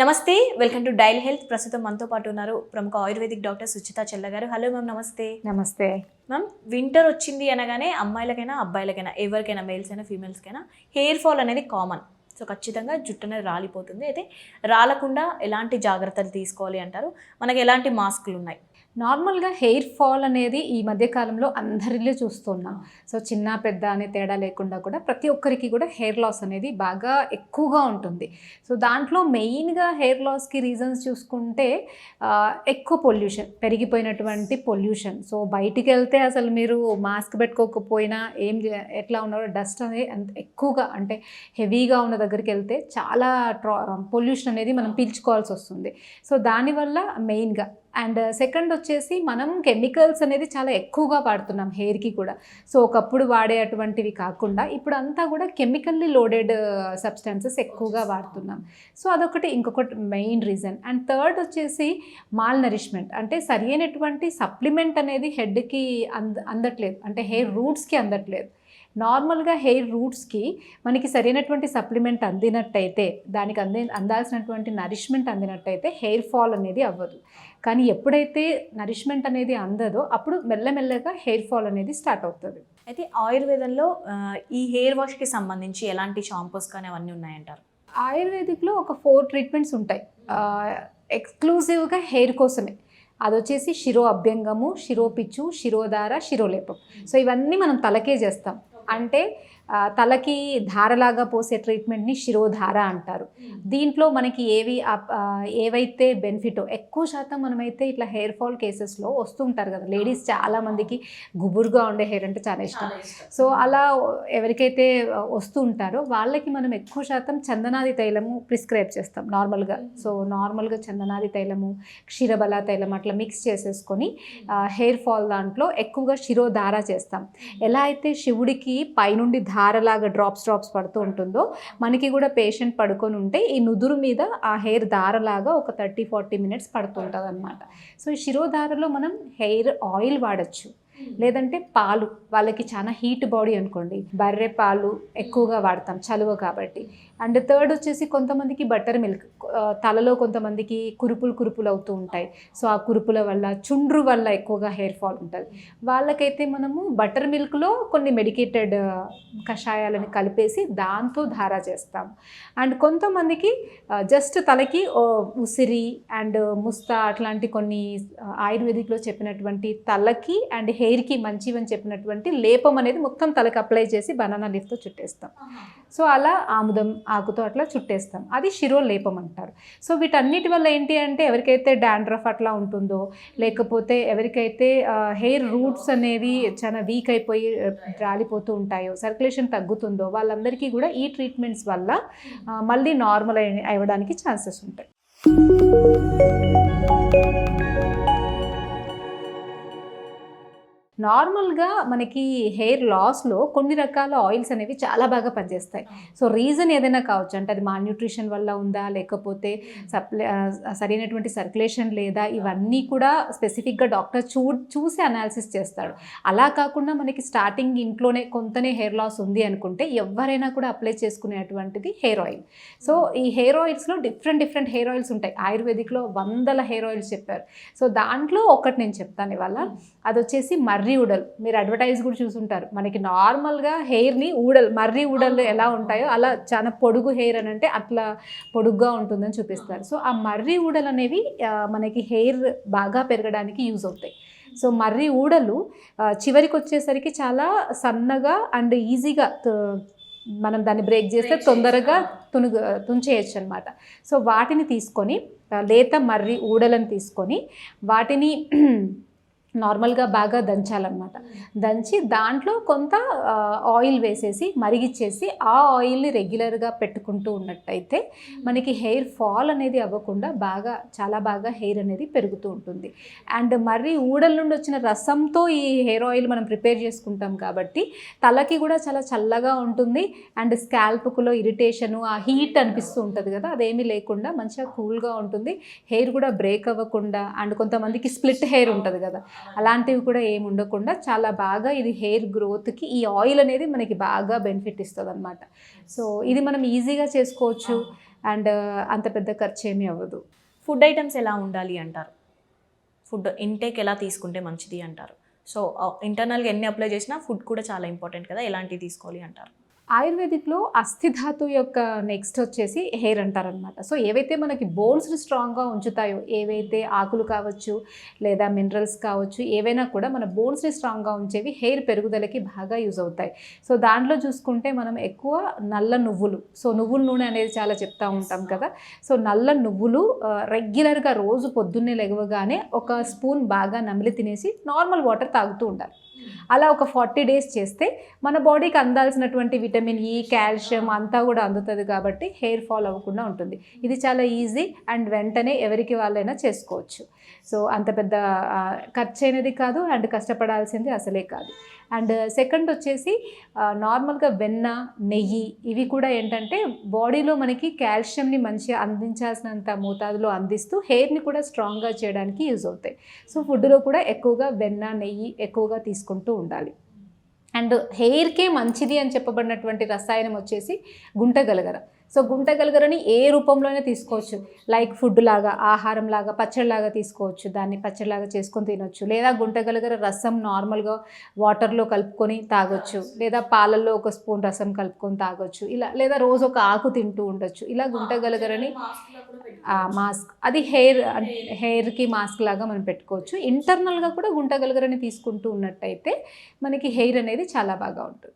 నమస్తే welcome to dial health. ప్రస్తుతం మనతో పాటు ఉన్నారు ప్రముఖ ఆయుర్వేదిక్ డాక్టర్ సుచిత చెల్ల గారు. హలో మ్యామ్ నమస్తే. నమస్తే. మ్యామ్ వింటర్ వచ్చింది అనగానే అమ్మాయిలకైనా అబ్బాయిలకైనా ఎవరికైనా మేల్స్ అయినా ఫీమేల్స్కైనా హెయిర్ ఫాల్ అనేది కామన్ సో ఖచ్చితంగా జుట్టు అనేది రాలిపోతుంది. అయితే రాలకుండా ఎలాంటి జాగ్రత్తలు తీసుకోవాలి అంటారు? మనకి ఎలాంటి మాస్కులు ఉన్నాయి? నార్మల్గా హెయిర్ ఫాల్ అనేది ఈ మధ్య కాలంలో అందరిలో చూస్తున్నాం. సో చిన్న పెద్ద అనే తేడా లేకుండా కూడా ప్రతి ఒక్కరికి కూడా హెయిర్ లాస్ అనేది బాగా ఎక్కువగా ఉంటుంది. సో దాంట్లో మెయిన్గా హెయిర్ లాస్కి రీజన్స్ చూసుకుంటే ఎక్కువ పొల్యూషన్ పెరిగిపోయినటువంటి పొల్యూషన్. సో బయటికి వెళ్తే అసలు మీరు మాస్క్ పెట్టుకోకపోయినా ఏం ఎట్లా ఉన్నారో డస్ట్ అనేది అంత ఎక్కువగా అంటే హెవీగా ఉన్న దగ్గరికి వెళ్తే చాలా ట్రా పొల్యూషన్ అనేది మనం పీల్చుకోవాల్సి వస్తుంది. సో దానివల్ల మెయిన్గా అండ్ సెకండ్ వచ్చేసి మనం కెమికల్స్ అనేది చాలా ఎక్కువగా వాడుతున్నాం హెయిర్కి కూడా. సో ఒకప్పుడు వాడే అటువంటివి కాకుండా ఇప్పుడు అంతా కూడా కెమికల్లీ లోడెడ్ సబ్స్టాన్సెస్ ఎక్కువగా వాడుతున్నాం. సో అదొకటి ఇంకొకటి మెయిన్ రీజన్. అండ్ థర్డ్ వచ్చేసి మాల్ నరిష్మెంట్ అంటే సరి అయినటువంటి సప్లిమెంట్ అనేది హెడ్కి అంద అందట్లేదు. అంటే హెయిర్ రూట్స్కి అందట్లేదు. నార్మల్గా హెయిర్ రూట్స్కి మనకి సరైనటువంటి సప్లిమెంట్ అందినట్టయితే దానికి అంది అందాల్సినటువంటి నరిష్మెంట్ అందినట్టయితే హెయిర్ ఫాల్ అనేది అవ్వదు. కానీ ఎప్పుడైతే నరిష్మెంట్ అనేది అందదో అప్పుడు మెల్లమెల్లగా హెయిర్ ఫాల్ అనేది స్టార్ట్ అవుతుంది. అయితే ఆయుర్వేదంలో ఈ హెయిర్ వాష్కి సంబంధించి ఎలాంటి షాంపూస్ కానీ అవన్నీ ఉన్నాయంటారు? ఆయుర్వేదిక్లో ఒక ఫోర్ ట్రీట్మెంట్స్ ఉంటాయి. ఎక్స్క్లూజివ్గా హెయిర్ కోసమే. అది వచ్చేసి శిరో అభ్యంగము శిరోపిచ్చు శిరోధార శిరోలేపం. సో ఇవన్నీ మనం తలకే చేస్తాం. అంటే తలకి ధారలాగా పోసే ట్రీట్మెంట్ని శిరోధార అంటారు. దీంట్లో మనకి ఏవి ఏవైతే బెనిఫిటో ఎక్కువ శాతం మనమైతే ఇట్లా హెయిర్ ఫాల్ కేసెస్లో వస్తుంటారు కదా. లేడీస్ చాలా మందికి గుబురుగా ఉండే హెయిర్ అంటే చాలా ఇష్టం. సో అలా ఎవరికైతే వస్తూ ఉంటారో వాళ్ళకి మనం ఎక్కువ శాతం చందనాది తైలము ప్రిస్క్రైబ్ చేస్తాం నార్మల్గా. సో నార్మల్గా చందనాది తైలము క్షీరబల తైలం అట్లా మిక్స్ చేసేసుకొని హెయిర్ ఫాల్ దాంట్లో ఎక్కువగా శిరోధార చేస్తాం. ఎలా అయితే శివుడికి పైనుండి ధారలాగా డ్రాప్స్ డ్రాప్స్ పడుతూ ఉంటుందో మనకి కూడా పేషెంట్ పడుకొని ఉంటే ఈ నుదురు మీద ఆ హెయిర్ దారలాగా ఒక థర్టీ ఫార్టీ మినిట్స్ పడుతుంటుంది అనమాట సో ఈ శిరోధారలో మనం హెయిర్ ఆయిల్ వాడచ్చు. లేదంటే పాలు వాళ్ళకి చాలా హీట్ బాడీ అనుకోండి. బర్రె పాలు ఎక్కువగా వాడతాం చలువ కాబట్టి. అండ్ థర్డ్ వచ్చేసి కొంతమందికి బటర్ మిల్క్ తలలో కొంతమందికి కురుపులు కురుపులు అవుతూ ఉంటాయి. సో ఆ కురుపుల వల్ల చుండ్రు వల్ల ఎక్కువగా హెయిర్ ఫాల్ ఉంటుంది. వాళ్ళకైతే మనము బటర్ మిల్క్లో కొన్ని మెడికేటెడ్ కషాయాలను కలిపేసి దాంతో ధారా చేస్తాం అండ్ కొంతమందికి జస్ట్ తలకి ఉసిరి అండ్ ముస్తా అట్లాంటి కొన్ని ఆయుర్వేదిక్లో చెప్పినటువంటి తలకి అండ్ హెయిర్కి మంచివని చెప్పినటువంటి లేపం అనేది మొత్తం తలకి అప్లై చేసి బనానా లీఫ్తో చుట్టేస్తాం. సో అలా ఆముదం ఆకుతో అట్లా చుట్టేస్తాం. అది శిరో లేపం అంటారు. సో వీటన్నిటి వల్ల ఏంటి అంటే ఎవరికైతే డాండ్రఫ్ అట్లా ఉంటుందో లేకపోతే ఎవరికైతే హెయిర్ రూట్స్ అనేవి చాలా వీక్ అయిపోయి రాలిపోతూ ఉంటాయో సర్క్యులేషన్ తగ్గుతుందో వాళ్ళందరికీ కూడా ఈ ట్రీట్మెంట్స్ వల్ల మళ్ళీ నార్మల్ అవ్వడానికి ఛాన్సెస్ ఉంటాయి. నార్మల్గా మనకి హెయిర్ లాస్లో కొన్ని రకాల ఆయిల్స్ అనేవి చాలా బాగా పనిచేస్తాయి. సో రీజన్ ఏదైనా కావచ్చు అంటే అది మాల్ న్యూట్రిషన్ వల్ల ఉందా లేకపోతే సప్లై సరైనటువంటి సర్క్యులేషన్ లేదా ఇవన్నీ కూడా స్పెసిఫిక్గా డాక్టర్ చూ చూసి అనాలిసిస్ చేస్తాడు. అలా కాకుండా మనకి స్టార్టింగ్ ఇంట్లోనే కొంతనే హెయిర్ లాస్ ఉంది అనుకుంటే ఎవరైనా కూడా అప్లై చేసుకునేటువంటిది హెయిర్ ఆయిల్. సో ఈ హెయిర్ ఆయిల్స్లో డిఫరెంట్ డిఫరెంట్ హెయిర్ ఆయిల్స్ ఉంటాయి. ఆయుర్వేదిక్లో వందల హెయిర్ ఆయిల్స్ చెప్పారు. సో దాంట్లో ఒకటి నేను చెప్తాను ఇవాళ. అది వచ్చేసి మర్రి ఊడల్. మీరు అడ్వర్టైజ్ కూడా చూసుంటారు. మనకి నార్మల్గా హెయిర్ని ఊడల్ మర్రి ఊడల్ ఎలా ఉంటాయో అలా చాలా పొడుగు హెయిర్ అని అంటే అట్లా పొడుగ్గా ఉంటుందని చూపిస్తారు. సో ఆ మర్రి ఊడల్ అనేవి మనకి హెయిర్ బాగా పెరగడానికి యూజ్ అవుతాయి. సో మర్రి ఊడలు చివరికి వచ్చేసరికి చాలా సన్నగా అండ్ ఈజీగా మనం దాన్ని బ్రేక్ చేస్తే తొందరగా తునుగు తుంచేయచ్చు అనమాట సో వాటిని తీసుకొని లేత మర్రి ఊడలను తీసుకొని వాటిని నార్మల్గా బాగా దంచాలన్నమాట. దంచి దాంట్లో కొంత ఆయిల్ వేసేసి మరిగిచ్చేసి ఆ ఆయిల్ని రెగ్యులర్గా పెట్టుకుంటూ ఉన్నట్టయితే మనకి హెయిర్ ఫాల్ అనేది అవ్వకుండా బాగా చాలా బాగా హెయిర్ అనేది పెరుగుతూ ఉంటుంది. అండ్ మరి ఊడల నుండి వచ్చిన రసంతో ఈ హెయిర్ ఆయిల్ మనం ప్రిపేర్ చేసుకుంటాం కాబట్టి తలకి కూడా చాలా చల్లగా ఉంటుంది. అండ్ స్కాల్ప్కులో ఇరిటేషను ఆ హీట్ అనిపిస్తూ ఉంటుంది కదా అదేమీ లేకుండా మంచిగా కూల్గా ఉంటుంది. హెయిర్ కూడా బ్రేక్ అవ్వకుండా అండ్ కొంతమందికి స్ప్లిట్ హెయిర్ ఉంటుంది కదా అలాంటివి కూడా ఏమి ఉండకుండా చాలా బాగా ఇది హెయిర్ గ్రోత్కి ఈ ఆయిల్ అనేది మనకి బాగా బెనిఫిట్ ఇస్తుంది అనమాట సో ఇది మనం ఈజీగా చేసుకోవచ్చు అండ్ అంత పెద్ద ఖర్చు ఏమీ అవ్వదు. ఫుడ్ ఐటమ్స్ ఎలా ఉండాలి అంటారు? ఫుడ్ ఇంటేక్ ఎలా తీసుకుంటే మంచిది అంటారు? సో ఇంటర్నల్గా ఎన్ని అప్లై చేసినా ఫుడ్ కూడా చాలా ఇంపార్టెంట్ కదా ఎలాంటివి తీసుకోవాలి అంటారు? ఆయుర్వేదిక్లో అస్థిధాతు యొక్క నెక్స్ట్ వచ్చేసి హెయిర్ అంటారనమాట సో ఏవైతే మనకి బోన్స్ని స్ట్రాంగ్గా ఉంచుతాయో ఏవైతే ఆకులు కావచ్చు లేదా మినరల్స్ కావచ్చు ఏవైనా కూడా మన బోన్స్ని స్ట్రాంగ్గా ఉంచేవి హెయిర్ పెరుగుదలకి బాగా యూజ్ అవుతాయి. సో దాంట్లో చూసుకుంటే మనం ఎక్కువ నల్ల నువ్వులు సో నువ్వుల నూనె అనేది చాలా చెప్తా ఉంటాం కదా. సో నల్ల నువ్వులు రెగ్యులర్గా రోజు పొద్దున్నే లెగవగానే ఒక స్పూన్ బాగా నమిలి తినేసి నార్మల్ వాటర్ తాగుతూ ఉండాలి. అలా ఒక ఫార్టీ డేస్ చేస్తే మన బాడీకి అందాల్సినటువంటి విటమిన్ ఈ కాల్షియం అంతా కూడా అందుతుంది కాబట్టి హెయిర్ ఫాల్ అవ్వకుండా ఉంటుంది. ఇది చాలా ఈజీ అండ్ వెంటనే ఎవరికి వాళ్ళైనా చేసుకోవచ్చు. సో అంత పెద్ద ఖర్చైనది ఖర్చు అయినది కాదు అండ్ కష్టపడాల్సింది అసలే కాదు. అండ్ సెకండ్ వచ్చేసి నార్మల్గా వెన్న నెయ్యి ఇవి కూడా ఏంటంటే బాడీలో మనకి కాల్షియంని మంచిగా అందించాల్సినంత మోతాదులో అందిస్తూ హెయిర్ని కూడా స్ట్రాంగ్గా చేయడానికి యూజ్ అవుతాయి. సో ఫుడ్లో కూడా ఎక్కువగా వెన్న నెయ్యి ఎక్కువగా తీసుకుంటూ ఉండాలి. అండ్ హెయిర్కే మంచిది అని చెప్పబడినటువంటి రసాయనం వచ్చేసి గుంటగలగర. సో గుంటగలగరని ఏ రూపంలోనే తీసుకోవచ్చు. లైక్ ఫుడ్ లాగా ఆహారం లాగా పచ్చడిలాగా తీసుకోవచ్చు. దాన్ని పచ్చడిలాగా చేసుకొని తినొచ్చు. లేదా గుంటగలగర రసం నార్మల్గా వాటర్లో కలుపుకొని తాగొచ్చు. లేదా పాలల్లో ఒక స్పూన్ రసం కలుపుకొని తాగొచ్చు. ఇలా లేదా రోజు ఒక ఆకు తింటూ ఉండొచ్చు. ఇలా గుంటగలగరని మాస్క్. అది హెయిర్ హెయిర్కి మాస్క్ లాగా మనం పెట్టుకోవచ్చు. ఇంటర్నల్గా కూడా గుంటగలగరని తీసుకుంటూ ఉన్నట్టయితే మనకి హెయిర్ అనేది చాలా బాగా ఉంటుంది.